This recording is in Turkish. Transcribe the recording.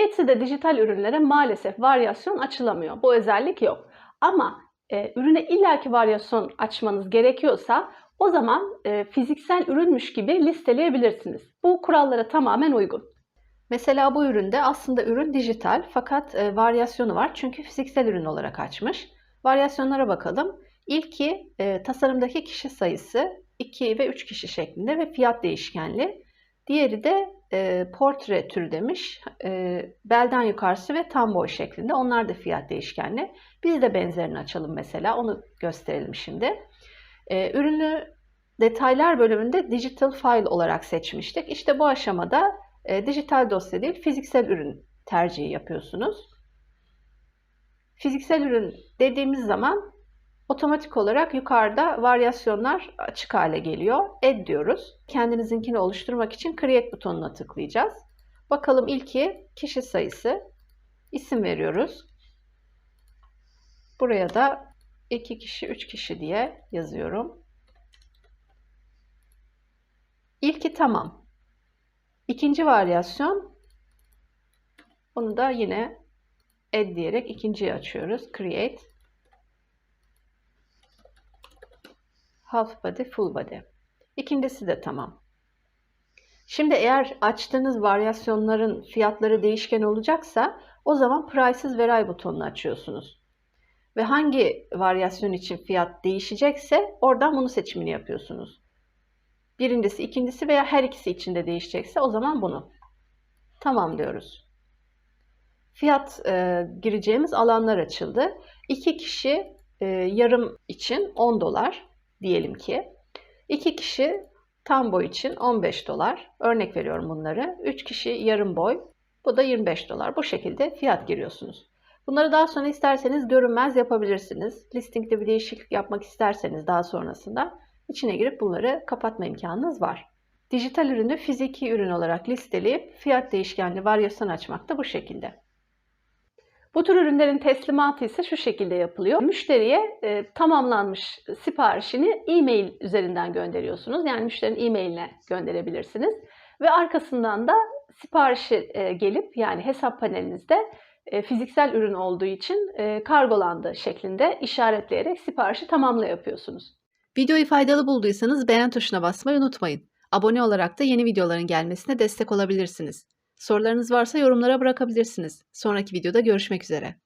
Etsy'de dijital ürünlere maalesef varyasyon açılamıyor. Bu özellik yok. Ama e, ürüne illaki varyasyon açmanız gerekiyorsa o zaman e, fiziksel ürünmüş gibi listeleyebilirsiniz. Bu kurallara tamamen uygun. Mesela bu üründe aslında ürün dijital fakat e, varyasyonu var çünkü fiziksel ürün olarak açmış. Varyasyonlara bakalım. İlki e, tasarımdaki kişi sayısı 2 ve 3 kişi şeklinde ve fiyat değişkenli. Diğeri de e, portre türü demiş. E, belden yukarısı ve tam boy şeklinde. Onlar da fiyat değişkenli. Biz de benzerini açalım mesela. Onu gösterelim şimdi. E, ürünü detaylar bölümünde digital file olarak seçmiştik. İşte bu aşamada e, dijital dosya değil fiziksel ürün tercihi yapıyorsunuz. Fiziksel ürün dediğimiz zaman otomatik olarak yukarıda varyasyonlar açık hale geliyor. Add diyoruz. Kendinizinkini oluşturmak için Create butonuna tıklayacağız. Bakalım ilki kişi sayısı. İsim veriyoruz. Buraya da 2 kişi, 3 kişi diye yazıyorum. İlki tamam. İkinci varyasyon bunu da yine add diyerek ikinciyi açıyoruz. Create half body, full body. İkincisi de tamam. Şimdi eğer açtığınız varyasyonların fiyatları değişken olacaksa o zaman Prices Vary butonunu açıyorsunuz. Ve hangi varyasyon için fiyat değişecekse oradan bunu seçimini yapıyorsunuz. Birincisi, ikincisi veya her ikisi için de değişecekse o zaman bunu. Tamam diyoruz. Fiyat e, gireceğimiz alanlar açıldı. İki kişi e, yarım için 10 dolar diyelim ki. İki kişi tam boy için 15 dolar. Örnek veriyorum bunları. 3 kişi yarım boy. Bu da 25 dolar. Bu şekilde fiyat giriyorsunuz. Bunları daha sonra isterseniz görünmez yapabilirsiniz. Listingde bir değişiklik yapmak isterseniz daha sonrasında içine girip bunları kapatma imkanınız var. Dijital ürünü fiziki ürün olarak listeleyip fiyat değişkenli varyasyon açmak da bu şekilde. Bu tür ürünlerin teslimatı ise şu şekilde yapılıyor. Müşteriye e, tamamlanmış siparişini e-mail üzerinden gönderiyorsunuz. Yani müşterinin e-mailine gönderebilirsiniz. Ve arkasından da siparişi e, gelip yani hesap panelinizde e, fiziksel ürün olduğu için e, kargolandı şeklinde işaretleyerek siparişi tamamla yapıyorsunuz. Videoyu faydalı bulduysanız beğen tuşuna basmayı unutmayın. Abone olarak da yeni videoların gelmesine destek olabilirsiniz. Sorularınız varsa yorumlara bırakabilirsiniz. Sonraki videoda görüşmek üzere.